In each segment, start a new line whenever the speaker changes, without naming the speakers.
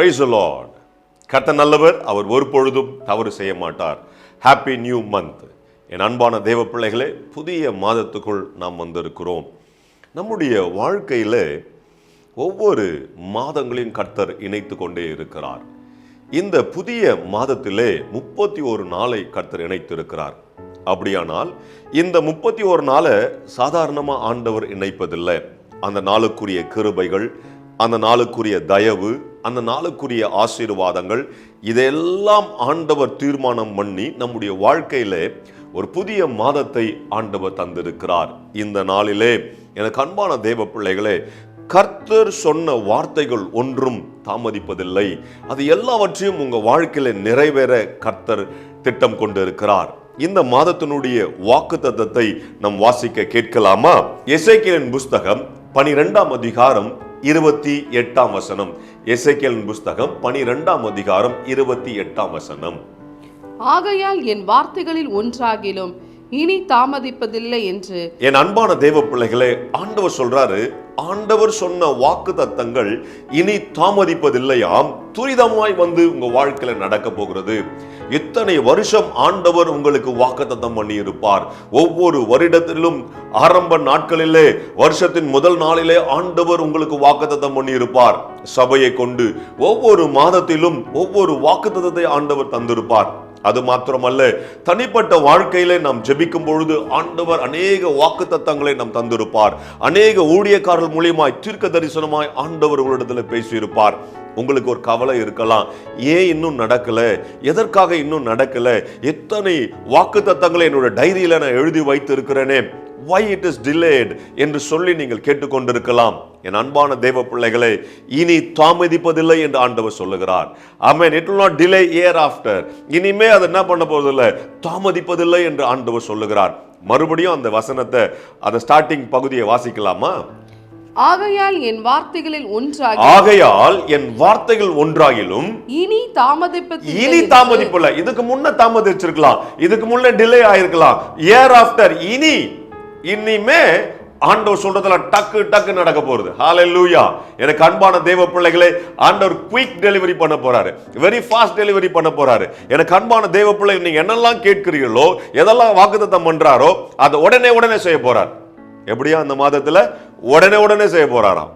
Price Lord கர்த்த நல்லவர் அவர் ஒரு பொழுதும் தவறு செய்ய மாட்டார். ஹாப்பி நியூ மந்த் என் அன்பான தேவ பிள்ளைகளே புதிய மாதத்துக்குள் நாம் வந்திருக்கிறோம். நம்முடைய வாழ்க்கையில் ஒவ்வொரு மாதங்களையும் கர்த்தர் இணைத்து கொண்டே இருக்கிறார். இந்த புதிய மாதத்திலே முப்பத்தி ஒரு நாளை கர்த்தர் இணைத்திருக்கிறார். அப்படியானால் இந்த முப்பத்தி ஒரு நாளை சாதாரணமாக ஆண்டவர் இணைப்பதில்லை. அந்த நாளுக்குரிய கிருபைகள் அந்த நாளுக்குரிய தயவு அந்த நாளுக்குரிய ஆசீர்வாதங்கள் இதையெல்லாம் ஆண்டவர் தீர்மானம் பண்ணி நம்முடைய வாழ்க்கையிலே ஒரு புதிய மாதத்தை ஆண்டவர் தந்திருக்கிறார். இந்த நாளிலே எனக்கு அன்பான தேவ பிள்ளைகளே கர்த்தர் சொன்ன வார்த்தைகள் ஒன்றும் தாமதிப்பதில்லை. அது எல்லாவற்றையும் உங்கள் வாழ்க்கையில நிறைவேற கர்த்தர் திட்டம் கொண்டிருக்கிறார். இந்த மாதத்தினுடைய வாக்கு தத்தத்தை நம் வாசிக்க கேட்கலாமா? எசைக்கியலின் புஸ்தகம் பனிரெண்டாம் அதிகாரம் இருபத்தி எட்டாம் வசனம். எசைக்கியலின் புஸ்தகம் பனிரெண்டாம் அதிகாரம் இருபத்தி எட்டாம் வசனம்.
ஆகையால் என் வார்த்தைகளில் ஒன்றாகிலும் இனி தாமதிப்பதில்லை என்று
என் அன்பான தேவ பிள்ளைகளே ஆண்டவர் சொல்றாரு ஆண்டவர் சொன்ன வாக்கு தத்தங்கள் இனி தாமதிப்பதில்லையாம் துரிதமாய் வந்து உங்க வாழ்க்கையில நடக்க போகிறது. இத்தனை வருஷம் ஆண்டவர் உங்களுக்கு வாக்குத்தத்தம் பண்ணி இருப்பார் ஒவ்வொரு வருடத்திலும் ஆரம்ப நாட்களிலே வருஷத்தின் முதல் நாளிலே ஆண்டவர் உங்களுக்கு வாக்குத்தத்தம் பண்ணி இருப்பார் சபையை கொண்டு ஒவ்வொரு மாதத்திலும் ஒவ்வொரு வாக்குத்தத்தை ஆண்டவர் தந்திருப்பார். அது மாத்திரமல்ல தனிப்பட்ட வாழ்க்கையிலே நாம் ஜெபிக்கும் பொழுது ஆண்டவர் அநேக வாக்கு தத்தங்களை நாம் தந்திருப்பார். அநேக ஊழியக்காரர்கள் மூலியமாய் தீர்க்க தரிசனமாய் ஆண்டவர் உங்களிடத்தில் பேசியிருப்பார். உங்களுக்கு ஒரு கவலை இருக்கலாம். ஏன் இன்னும் நடக்கல? எதற்காக இன்னும் நடக்கல? எத்தனை வாக்கு தத்தங்களை என்னோட டைரியில நான் எழுதி வைத்து இருக்கிறேனே வை இட் இஸ் டிலேட் என்று சொல்லி நீங்கள் கேட்டுக்கொண்டிருக்கலாம். என் அன்பான தேவ பிள்ளைகளை இனி தாமதிப்பதில்லை என்று ஆண்டவர் சொல்லுகிறார். Amen it will not delay year after. இனிமே அது என்ன பண்ண போறதில்லை தாமதிப்பதில்லை என்று ஆண்டவர் சொல்லுகிறார். மறுபடியும் அந்த வசனத்தை அந்த ஸ்டார்டிங் பகுதியை வாசிக்கலாமா?
ஆகையால் என் வார்த்தைகளில் ஒன்றாகி
ஆகையால் என் வார்த்தைகள் ஒன்றாகிலும்
இனி தாமதிப்பதில்லை
இனி தாமதிப்பில்லை இதுக்கு முன்ன தாமதிச்சிருக்கலாம். இதுக்கு முன்ன டிலே ஆயிருக்கலாம். இயர் ஆஃப்டர் இனி இனிமே ஆண்டவர் சொல்றதுல டக்கு டக்கு நடக்க போறது லூயா எனக்கு அன்பான தேவ பிள்ளைகளே ஆண்டவர் குயிக் டெலிவரி பண்ண போறாரு. வெரி ஃபாஸ்ட் டெலிவரி பண்ண போறாரு. எனக்கு அன்பான தேவ பிள்ளை நீங்க என்னெல்லாம் கேட்கிறீர்களோ எதெல்லாம் வாக்குத்தத்தம் பண்றாரோ அதை உடனே உடனே செய்ய போறார். எப்படியா அந்த மாதத்துல? உடனே உடனே செய்ய போறாராம்.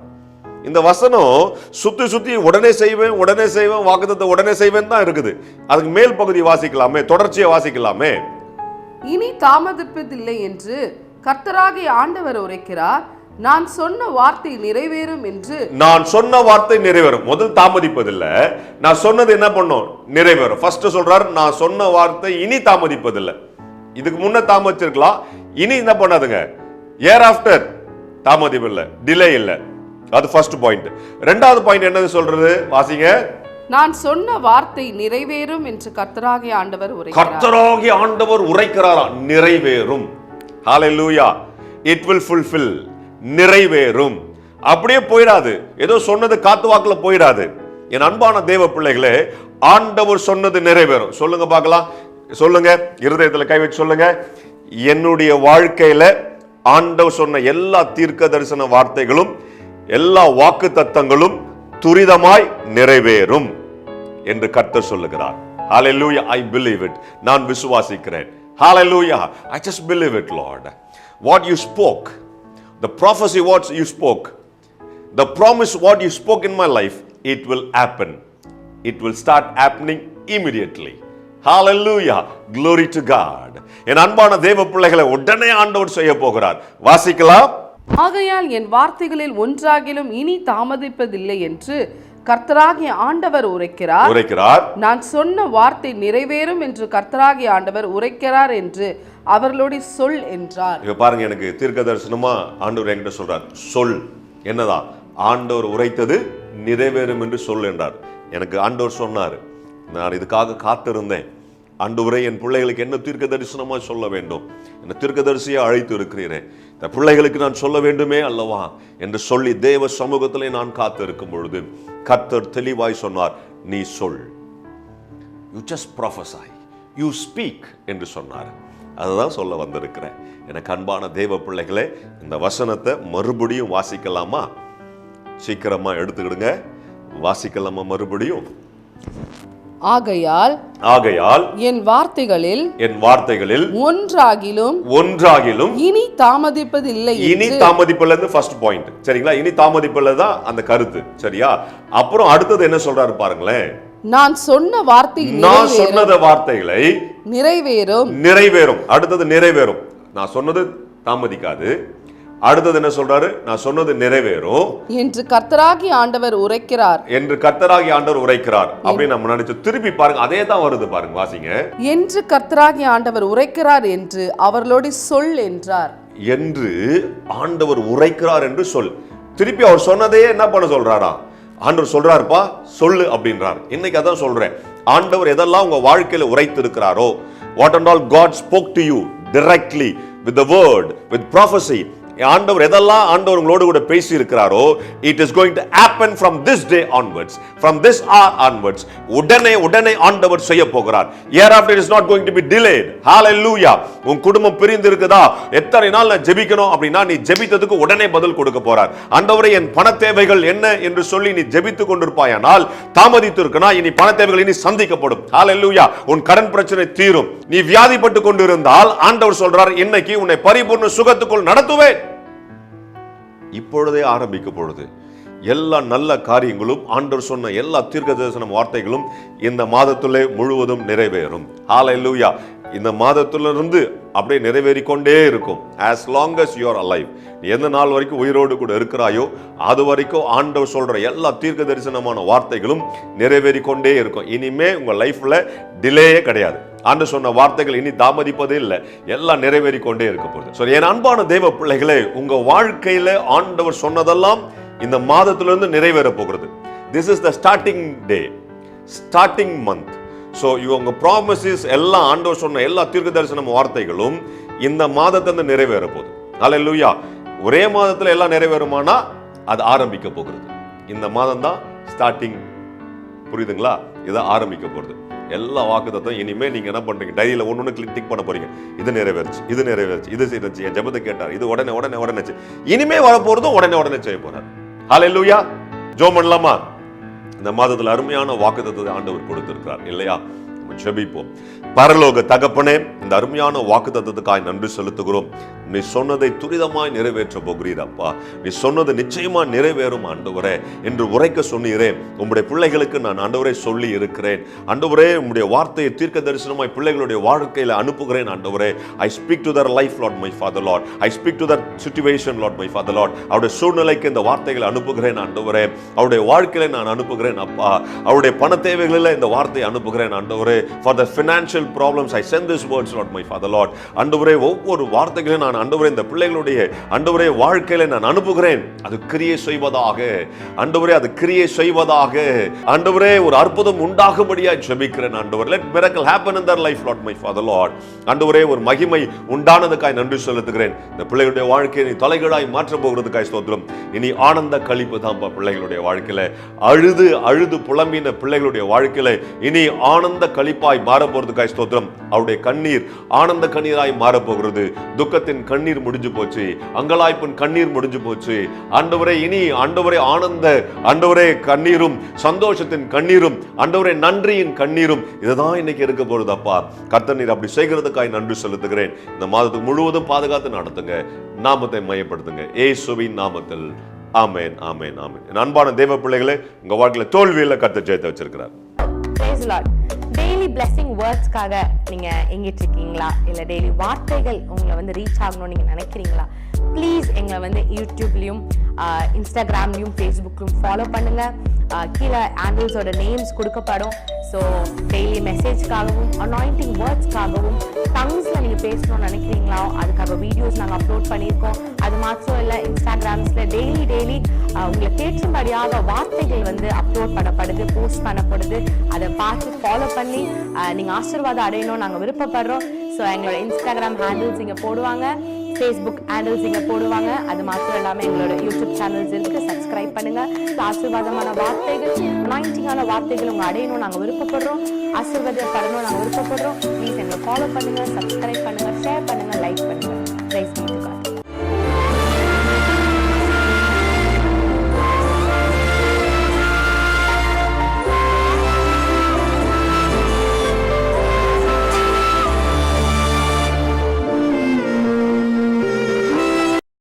இந்த வசனம் சுத்தி சுத்தி உடனே செய்வேன் உடனே செய்வேன் வாக்குத்தத்தை உடனே செய்வேன் தான் இருக்குது. அதுக்கு மேல் பகுதி வாசிக்கலாமே தொடர்ச்சியை வாசிக்கலாமே.
இனி தாமதிப்பதில்லை என்று கர்த்தராகிய ஆண்டவர் உரைக்கிறார் நான் சொன்ன வார்த்தை நிறைவேறும் என்று.
நான் சொன்ன வார்த்தை நிறைவேறும். முதல் தாமதிப்பதில்லை. நான் சொன்னது என்ன பண்ணும்? நிறைவேறும். ஃபர்ஸ்ட் சொல்றாரு நான் சொன்ன வார்த்தை இனி தாமதிப்பதில்லை. இதுக்கு முன்ன தாமதிச்சிருக்கலாம். இனி என்ன பண்ணாதுங்க? ஏர் ஆஃப்டர் தாமதிப்பில்லை டிலே இல்லை. அது ஃபர்ஸ்ட் பாயிண்ட் ரெண்டாவது பாயிண்ட் என்னது சொல்றது? வாசிங்க.
நான் சொன்ன வார்த்தை நிறைவேறும் என்று கர்த்தராகிய ஆண்டவர் உரைக்கிறார்.
கர்த்தராகி ஆண்டவர் உரைக்கிறாரா? நிறைவேறும். ஹாலூயா இட் வில் ஃபுல்ஃபில் நிறைவேறும். அப்படியே போயிடாது. ஏதோ சொன்னது காத்து வாக்குல போயிடாது. என் அன்பான தேவ பிள்ளைகளே ஆண்டவர் சொன்னது நிறைவேறும். சொல்லுங்க பார்க்கலாம். சொல்லுங்க. இருதயத்தில் கை வச்சு சொல்லுங்க. என்னுடைய வாழ்க்கையில ஆண்டவர் சொன்ன எல்லா தீர்க்க தரிசன வார்த்தைகளும் எல்லா வாக்கு தத்தங்களும் துரிதமாய் நிறைவேறும் என்று கர்த்தர் சொல்லுகிறார். ஹalleluya i believe it. நான் விசுவாசிக்கிறேன். Hallelujah i just believe it lord what you spoke the prophecy what you spoke the promise what you spoke in my life it will happen it will start happening immediately hallelujah glory to god என் அன்பான தேவ பிள்ளைகளை உடனே ஆண்டவர் செய்ய போகிறார் வாசிக்கலாம்
ஆகையால் என் வார்த்தைகளில் ஒன்றாகிலும் இனி தாமதிப்பதில்லை என்று கர்த்தராகிய ஆண்டவர் உரைக்கிறார்.
உரைக்கிறார்.
நான் சொன்ன வார்த்தை நிறைவேறும் என்று கர்த்தராகிய ஆண்டவர் உரைக்கிறார் என்று அவர்களோடு சொல் என்றார்.
இங்க பாருங்க எனக்கு தீர்க்க தரிசனமா ஆண்டவர் என்கிட்ட சொல்றார். சொல். என்னதான் ஆண்டவர் உரைத்தது நிறைவேறும் என்று சொல் என்றார். எனக்கு ஆண்டவர் சொன்னார். நான் இதுக்காக காத்திருந்தேன். ஆண்டவரே என் பிள்ளைகளுக்கு என்ன தீர்க்க தரிசனமாக சொல்ல வேண்டும்? என்ன தீர்க்கதரிசியை அழைத்து இருக்கிறீரே? இந்த பிள்ளைகளுக்கு நான் சொல்ல வேண்டுமே அல்லவா? என்று சொல்லி தேவ சமூகத்திலே நான் காத்திருக்கும் பொழுது கத்தர் தெளிவாய் சொன்னார் நீ சொல். You just prophesy you speak என்று சொன்னார். அதுதான் சொல்ல வந்திருக்கிறேன். எனக்கு அன்பான தேவ பிள்ளைகளே இந்த வசனத்தை மறுபடியும் வாசிக்கலாமா? சீக்கிரமாக எடுத்துக்கிடுங்க. வாசிக்கலாமா மறுபடியும்?
ஆகையால்
ஆகையால்
என் வார்த்தைகளில்
என் வார்த்தைகளில்
ஒன்றாகிலும்
ஒன்றாகிலும்
இனி தாமதிப்பதில்லை
இனி தாமதிப்புல இருந்து ஃபர்ஸ்ட் பாயிண்ட் சரிங்களா? இனி தாமதிப்புல தான் அந்த கருத்து. சரியா? அப்புறம் அடுத்தது என்ன சொல்றாரு பாருங்களேன்.
நான் சொன்ன வார்த்தை
நான் சொன்னத வார்த்தைகளை
நிறைவேறும்.
நிறைவேறும். அடுத்தது நிறைவேறும். நான் சொன்னது தாமதிக்காது. அடுத்தது என்ன சொல்றாரு? நான் சொன்னது நிறைவேறும்.
என்று கர்த்தராகி ஆண்டவர் உரைக்கிறார்.
என்று கர்த்தராகி ஆண்டவர் உரைக்கிறார். அப்படின்னு நம்ம நினைச்சு திருப்பி பாருங்க. அதே தான் வருது பாருங்க வாசிங்க.
என்று கர்த்தராகி ஆண்டவர் உரைக்கிறார் என்று அவர்களோடு சொல் என்றார்.
என்று ஆண்டவர் உரைக்கிறார் என்று சொல். திருப்பி அவர் சொன்னதையே என்ன பண்ண சொல்றாரா? ஆண்டவர் சொல்றாருப்பா சொல்லு அப்படின்றார். இன்னைக்கு அதான் சொல்றேன். ஆண்டவர் எதெல்லாம் உங்க வாழ்க்கையில உரைத்து இருக்கிறாரோ what and all God spoke to you with the word with prophecy ஆண்டவர் எதெல்லாம் ஆண்டவர் உங்களோடு கூட பேசி இருக்கிறாரோ it is going to happen from this day onwards from this hour onwards உடனே உடனே ஆண்டவர் செய்ய போகிறார். Year after is not going to be delayed ஹalleluya உன் குடும்பம் பிரிந்து இருக்குதா எத்தனை நாள் நான் ஜெபிக்கணும் அப்படின்னா நீ ஜெபித்ததுக்கு உடனே பதில் கொடுக்க போறார். ஆண்டவரே என் பண தேவைகள் என்ன என்று சொல்லி நீ ஜெபித்துக் கொண்டிருப்பாயானால் தாமதித்து இருக்கனா இனி பண தேவைகள் இனி சந்திக்கப்படும். ஹalleluya உன் கடன் பிரச்சனை தீரும். நீ வியாதிப்பட்டு கொண்டிருந்தால் ஆண்டவர் சொல்றார் இன்னைக்கு உன்னை பரிபூர்ண சுகத்துக்குள் நடத்துவேன். இப்பொழுதே ஆரம்பிக்க பொழுது எல்லா நல்ல காரியங்களும் ஆண்டவர் சொன்ன எல்லா தீர்க்க தரிசனம் வார்த்தைகளும் இந்த மாதத்துள்ளே முழுவதும் நிறைவேறும். ஹalleluya இந்த மாதத்திலிருந்து அப்படியே நிறைவேறி கொண்டே இருக்கும் as long as you're alive நீ எந்த நாள் வரைக்கும் உயிரோடு கூட இருக்கிறாயோ அது வரைக்கும் ஆண்டவர் சொல்கிற எல்லா தீர்க்க தரிசனமான வார்த்தைகளும் நிறைவேறி கொண்டே இருக்கும். இனிமே உங்கள் லைஃப்பில் டிலேயே கிடையாது. ஆண்டு சொன்ன வார்த்தைகள் இனி தாமதிப்பதே இல்லை. எல்லாம் நிறைவேறி கொண்டே இருக்க போகுது. ஸோ என் அன்பான தேவ பிள்ளைகளே உங்க வாழ்க்கையில ஆண்டவர் சொன்னதெல்லாம் இந்த மாதத்திலிருந்து நிறைவேற போகிறது. This is the starting day starting month so இவங்க ப்ராமிசஸ் எல்லாம் ஆண்டவர் சொன்ன எல்லா தீர்க்க தரிசனம் வார்த்தைகளும் இந்த மாதத்திலிருந்து நிறைவேற போகுது. அல்லேலூயா ஒரே மாதத்தில் எல்லாம் நிறைவேறுமானா அது ஆரம்பிக்க போகிறது. இந்த மாதம் தான் ஸ்டார்டிங் புரியுதுங்களா? இதை ஆரம்பிக்க போகிறது. எல்லா வாக்குத்தத்தம் இனிமே நீங்க என்ன பண்றீங்க? டைரியில் ஒன்று ஒன்று கிளிக் பண்ண போறீங்க. இது நிறைவேறுச்சு இது நிறைவேறுச்சு இது செய்யச்சு என் ஜெபத்தை கேட்டார். இது உடனே உடனே உடனே இனிமே வரப்போகிறதும் உடனே உடனே செய்ய போறார். லூயா ஜோ பண்ணலாமா? இந்த மாதத்துல அருமையான வாக்குத்தத்தை ஆண்டவர் கொடுத்திருக்கிறார் இல்லையா? ஜெபிப்போம். பரலோக தகப்பனே இந்த அருமையான வாக்குத்தத்தத்துக்காய் நன்றி செலுத்துகிறோம். நீ சொன்னதை துரிதமாய் நிறைவேற்ற போகிறீர் அப்பா. நீ சொன்னது நிச்சயமா நிறைவேறும் ஆண்டவரே. என்று உரைக்க சொன்னீரே உம்முடைய பிள்ளைகளுக்கு நான் ஆண்டவரே சொல்லி இருக்கிறேன். ஆண்டவரே உம்முடைய வார்த்தையை தீர்க்க தரிசனமாய் பிள்ளைகளுடைய வாழ்க்கையில அனுப்புகிறேன் ஆண்டவரே. I speak to their life Lord my father Lord I speak to their situation Lord my father Lord அவருடைய சூழ்நிலைக்கு இந்த வார்த்தைகளை அனுப்புகிறேன் ஆண்டவரே. அவருடைய வாழ்க்கையில நான் அனுப்புகிறேன் அப்பா. அவருடைய பண தேவைகளில் இந்த வார்த்தையை அனுப்புகிறேன் ஆண்டவரே. ஆண்டவரே for the financial problems I send this words Lord my father Lord ஆண்டவரே ஒவ்வொரு வார்த்தைகளையும் நான் ஆண்டவரே இந்த பிள்ளைகளுடைய ஆண்டவரே வாழ்க்கையில நான் அனுப்புகிறேன். அது கிரியை செய்வதாக. ஆண்டவரே அது கிரியை செய்வதாக. ஆண்டவரே ஒரு அற்புதம் உண்டாகும்படியா ஜெபிக்கிறேன் ஆண்டவர். Let miracle happen in their life Lord my father Lord ஆண்டவரே ஒரு மகிமை உண்டானதுக்காய் நன்றி செலுத்துகிறேன். இந்த பிள்ளைகளுடைய வாழ்க்கையை நீ தலைகளாய் மாற்ற போகிறதுக்காய் ஸ்தோத்திரம். இனி ஆனந்த கழிப்பு தான்ப்பா பிள்ளைகளுடைய வாழ்க்கையில. அழுது அழுது புலம்பின பிள்ளைகளுடைய வாழ்க்கையில இனி ஆனந்த கழிப்பு மாற போறதுக்காய் ஸ்தோத்திரம். அவருடைய கண்ணீர் ஆனந்த கண்ணீராய் மாற போகிறது துக்கத்தின் கண்ணீர் முடிஞ்சு போச்சு. அங்கலாய்ப்பின் கண்ணீர் முடிஞ்சு போச்சு. ஆண்டவரே இனி ஆண்டவரே ஆனந்த ஆண்டவரே கண்ணீரும் சந்தோஷத்தின் கண்ணீரும் ஆண்டவரே நன்றியின் கண்ணீரும் இதுதான் இன்னைக்கு இருக்க போறது அப்பா. கர்த்தர் நீர் அப்படி செய்கிறதுக்காய் நன்றி செலுத்துகிறேன். இந்த மாதத்துக்கு முழுவதும் பாதுகாத்து நடத்துங்க. நாமத்தை மையப்படுத்துங்க. ஏசுவின் நாமத்தில். ஆமேன் ஆமேன் ஆமேன். அன்பான தேவ பிள்ளைகளே உங்கள் வாழ்க்கையில் தோல்வியில கர்த்தர் ஜெயத்தை வச்சிருக்கிறார்.
Praise லாட் டெய்லி பிளெஸிங் வேர்ட்ஸ்க்காக நீங்கள் எங்கிட்டு இருக்கீங்களா இல்லை டெய்லி வார்த்தைகள் உங்களை வந்து ரீச் ஆகணும்னு நீங்கள் நினைக்கிறீங்களா? ப்ளீஸ் எங்களை வந்து யூடியூப்லேயும் இன்ஸ்டாகிராம்லேயும் ஃபேஸ்புக்லையும் ஃபாலோ பண்ணுங்கள் கீழே ஆண்டில்ஸோட நேம்ஸ் கொடுக்கப்படும். ஸோ டெய்லி மெசேஜ்க்காகவும் அனாயிண்டிங் வேர்ட்ஸ்க்காகவும் டங்ஸில் நீங்கள் பேசணும்னு நினைக்கிறீங்களா அதுக்காக வீடியோஸ் நாங்கள் அப்லோட் பண்ணியிருக்கோம். அது மாத்திரம் இல்லை இன்ஸ்டாகிராம்ஸில் டெய்லி டெய்லி உங்களுக்கு கேட்கும்படியாக வார்த்தைகள் வந்து அப்லோட் பண்ணப்படுது போஸ்ட் பண்ணப்படுது. அதை பார்த்து ஃபாலோ பண்ணி நீங்கள் ஆசீர்வாதம் அடையணும் நாங்கள் விருப்பப்படுறோம். ஸோ எங்களோட இன்ஸ்டாகிராம் ஹேண்டில்ஸ் இங்கே போடுவாங்க ஃபேஸ்புக் ஹேண்டில்ஸ் இங்கே போடுவாங்க. அது மாத்திரம் இல்லாமல் எங்களோட யூடியூப் சேனல்ஸ் இருக்கு சப்ஸ்கிரைப் பண்ணுங்க. ஆசீர்வாதமான வார்த்தைகள் மைண்டிங்கான வார்த்தைகள் உங்க அடையணும் நாங்கள் விருப்பப்படுறோம். ஆசீர்வாதப்படணும் நாங்கள் விருப்பப்படுறோம். ப்ளீஸ் எங்களை ஃபாலோ பண்ணுங்க சப்ஸ்கிரைப் பண்ணுங்க.